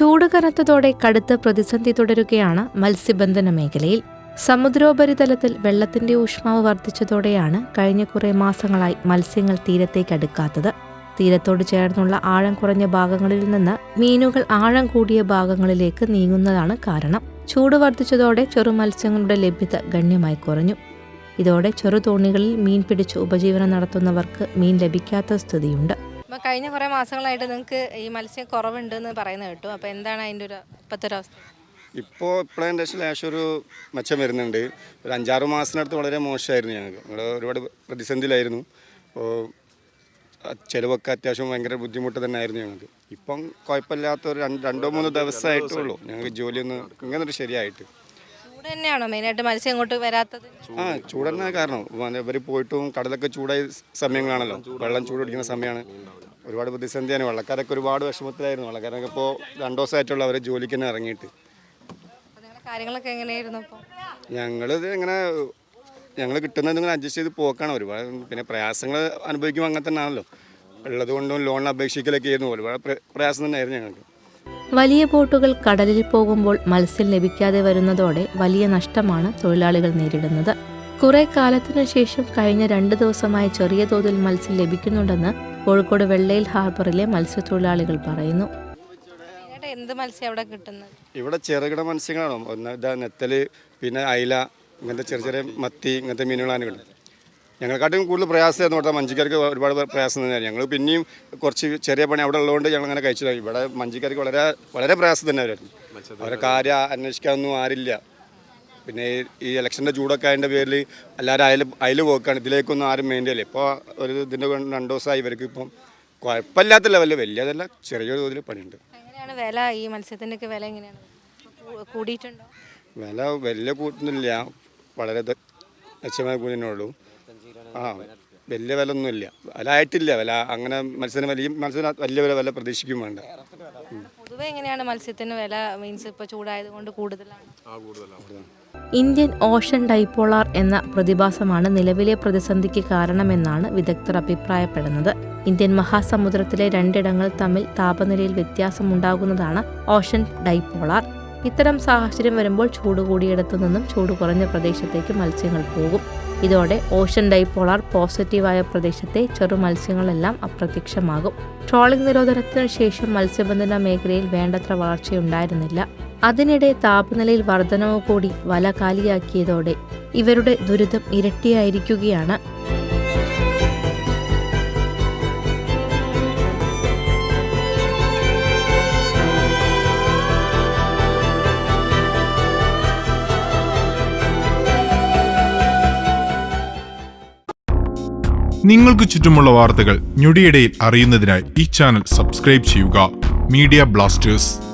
ചൂട് കനത്തതോടെ കടുത്ത പ്രതിസന്ധി തുടരുകയാണ് മത്സ്യബന്ധന മേഖലയിൽ. സമുദ്രോപരിതലത്തിൽ വെള്ളത്തിന്റെ ഊഷ്മാവ് വർദ്ധിച്ചതോടെയാണ് കഴിഞ്ഞ കുറേ മാസങ്ങളായി മത്സ്യങ്ങൾ തീരത്തേക്ക് അടുക്കാത്തത്. തീരത്തോട് ചേർന്നുള്ള ആഴം കുറഞ്ഞ ഭാഗങ്ങളിൽ നിന്ന് മീനുകൾ ആഴം കൂടിയ ഭാഗങ്ങളിലേക്ക് നീങ്ങുന്നതാണ് കാരണം. ചൂട് വർദ്ധിച്ചതോടെ ചെറു മത്സ്യങ്ങളുടെ ലഭ്യത ഗണ്യമായി കുറഞ്ഞു. ഇതോടെ ചെറുതോണികളിൽ മീൻ പിടിച്ച് ഉപജീവനം നടത്തുന്നവർക്ക് മീൻ ലഭിക്കാത്ത സ്ഥിതിയുണ്ട്. അപ്പോൾ കഴിഞ്ഞ കുറേ മാസങ്ങളായിട്ട് നിങ്ങൾക്ക് ഈ മത്സ്യം കുറവുണ്ട് എന്ന് പറയുന്നത് കേട്ടു. അപ്പോൾ എന്താണ് അതിന്റെ ഒരു ഇപ്പോഴത്തെ ഒരു അവസ്ഥ? ഇപ്പോൾ ഇപ്പോഴതിന്റെ ലേശം ഒരു മെച്ചം വരുന്നുണ്ട്. ഒരു അഞ്ചാറ് മാസത്തിനടുത്ത് വളരെ മോശമായിരുന്നു ഞങ്ങൾക്ക്. ഇവിടെ ഒരുപാട് പ്രതിസന്ധിയിലായിരുന്നു. അപ്പോൾ ചിലവൊക്കെ അത്യാവശ്യം ഭയങ്കര ബുദ്ധിമുട്ട് തന്നെ ആയിരുന്നു ഞങ്ങൾക്ക്. ഇപ്പം കുഴപ്പമില്ലാത്ത ഒരു രണ്ട് രണ്ടോ മൂന്നോ ദിവസമായിട്ടേ ഉള്ളൂ ഞങ്ങൾക്ക് ജോലിയൊന്ന് ഇങ്ങനെ ഒരു ശരിയായിട്ട്. ചൂട് തന്നെയാണോ മെയിനായിട്ട് മത്സ്യം ഇങ്ങോട്ട് വരാത്തത്? ആ ചൂടന്നെ കാരണം. ഇവർ പോയിട്ടും കടലൊക്കെ ചൂടായ സമയങ്ങളാണല്ലോ. വെള്ളം ചൂട് പിടിക്കുന്ന സമയമാണ് ഒരുപാട് പ്രതിസന്ധിയാണ്. വെള്ളക്കാരൊക്കെ ഒരുപാട് വിഷമത്തിലായിരുന്നു. വെള്ളക്കാരൊക്കെ ഇപ്പോൾ രണ്ടു ദിവസമായിട്ടുള്ള അവരെ ജോലിക്ക് തന്നെ ഇറങ്ങിയിട്ട്. കാര്യങ്ങളൊക്കെ എങ്ങനെയായിരുന്നു ഞങ്ങളിത് ഇങ്ങനെ ഞങ്ങൾ കിട്ടുന്നത് ഇങ്ങനെ അഡ്ജസ്റ്റ് ചെയ്ത് പോക്കാണ്. ഒരുപാട് പിന്നെ പ്രയാസങ്ങൾ അനുഭവിക്കുമ്പോൾ അങ്ങനെ തന്നെ ആണല്ലോ ഉള്ളത് കൊണ്ടും ലോണിന് അപേക്ഷിക്കലൊക്കെ ആയിരുന്നു. ഒരുപാട് പ്ര- പ്രയാസം തന്നെയായിരുന്നു ഞങ്ങൾക്ക്. വലിയ ബോട്ടുകൾ കടലിൽ പോകുമ്പോൾ മത്സ്യം ലഭിക്കാതെ വരുന്നതോടെ വലിയ നഷ്ടമാണ് തൊഴിലാളികൾ നേരിടുന്നത്. കുറെ കാലത്തിനു ശേഷം കഴിഞ്ഞ രണ്ട് ദിവസമായി ചെറിയ തോതിൽ മത്സ്യം ലഭിക്കുന്നുണ്ടെന്ന് കോഴിക്കോട് വെള്ളയിൽ ഹാർബറിലെ മത്സ്യത്തൊഴിലാളികൾ പറയുന്നു. എന്ത് മത്സ്യം അവിടെ കിട്ടുന്നത് ഇവിടെ ചെറുകിട മത്സ്യങ്ങളാണ്. ഒന്ന് ഇതാ നെത്തൽ പിന്നെ അയില ഇങ്ങനത്തെ ചെറിയ ചെറിയ മത്തി ഇങ്ങനത്തെ മീനുകളാണ് കിട്ടും ഞങ്ങളെക്കാട്ടും കൂടുതൽ പ്രയാസമായിരുന്നു അവിടെ മഞ്ചിക്കാർക്ക് ഒരുപാട് പ്രയാസം തന്നെയായിരുന്നു. ഞങ്ങൾ പിന്നെയും കുറച്ച് ചെറിയ പണി അവിടെ ഉള്ളതുകൊണ്ട് ഞങ്ങൾ അങ്ങനെ കഴിച്ചതാണ് ഇവിടെ മഞ്ചിക്കാർക്ക് വളരെ വളരെ പ്രയാസം തന്നെ അവരായിരുന്നു അവരെ കാര്യം അന്വേഷിക്കാനൊന്നും ആരില്ല. പിന്നെ ഈ- ഇലക്ഷന്റെ ചൂടൊക്കെ അതിന്റെ പേരിൽ എല്ലാവരും അയൽ അയൽ പോക്കാണ് ഇതിലേക്കൊന്നും ആരും വേണ്ടിയല്ലേ ഇപ്പോൾ ഒരു ഇതിന്റെ കൊണ്ട് രണ്ട് ദിവസമായി ഇവർക്ക് ഇപ്പം കുഴപ്പമില്ലാത്ത ലെവലിൽ വലിയതല്ല ചെറിയൊരു തോതിൽ പണിയുണ്ട്. എങ്ങനെയാണ് വില? ഈ മത്സ്യത്തിന്റെ ഒക്കെ വില എങ്ങനെയാണ്? കൂടിയിട്ടുണ്ടോ? വില വലിയ കൂട്ടുന്നില്ല വളരെ മെച്ചമായ കൂടിയേ ആ വലിയ വില ഒന്നുമില്ല വില ആയിട്ടില്ല വില അങ്ങനെ മത്സ്യത്തിന് വലിയ മത്സ്യത്തിന് വലിയ വില വില പ്രതീക്ഷിക്കും വേണ്ട. പൊതുവെ എങ്ങനെയാണ് മത്സ്യത്തിന് വില? മീൻസ് ഇപ്പോൾ ചൂടായതുകൊണ്ട് കൂടുതലാണ്. ഇന്ത്യൻ ഓഷൻ ഡൈപോളാർ എന്ന പ്രതിഭാസമാണ് നിലവിലെ പ്രതിസന്ധിക്ക് കാരണമെന്നാണ് വിദഗ്ധർ അഭിപ്രായപ്പെടുന്നത്. ഇന്ത്യൻ മഹാസമുദ്രത്തിലെ രണ്ടിടങ്ങൾ തമ്മിൽ താപനിലയിൽ വ്യത്യാസമുണ്ടാകുന്നതാണ് ഓഷൻ ഡൈപോളാർ. ഇത്തരം സാഹചര്യം വരുമ്പോൾ ചൂട് കൂടിയിടത്തു നിന്നും ചൂട് കുറഞ്ഞ പ്രദേശത്തേക്ക് മത്സ്യങ്ങൾ പോകും. ഇതോടെ ഓഷൻ ഡൈപോളാർ പോസിറ്റീവായ പ്രദേശത്തെ ചെറു മത്സ്യങ്ങളെല്ലാം അപ്രത്യക്ഷമാകും. ട്രോളിംഗ് നിരോധനത്തിന് ശേഷം മത്സ്യബന്ധന മേഖലയിൽ വേണ്ടത്ര വളർച്ചയുണ്ടായിരുന്നില്ല. അതിനിടെ താപനിലയിൽ വർധനവ് കൂടി വല കാലിയാക്കിയതോടെ ഇവരുടെ ദുരിതം ഇരട്ടിയായിരിക്കുകയാണ്. നിങ്ങൾക്ക് ചുറ്റുമുള്ള വാർത്തകൾ ഞൊടിയിടയിൽ അറിയുന്നതിനായി ഈ ചാനൽ സബ്സ്ക്രൈബ് ചെയ്യുക. Media blasters.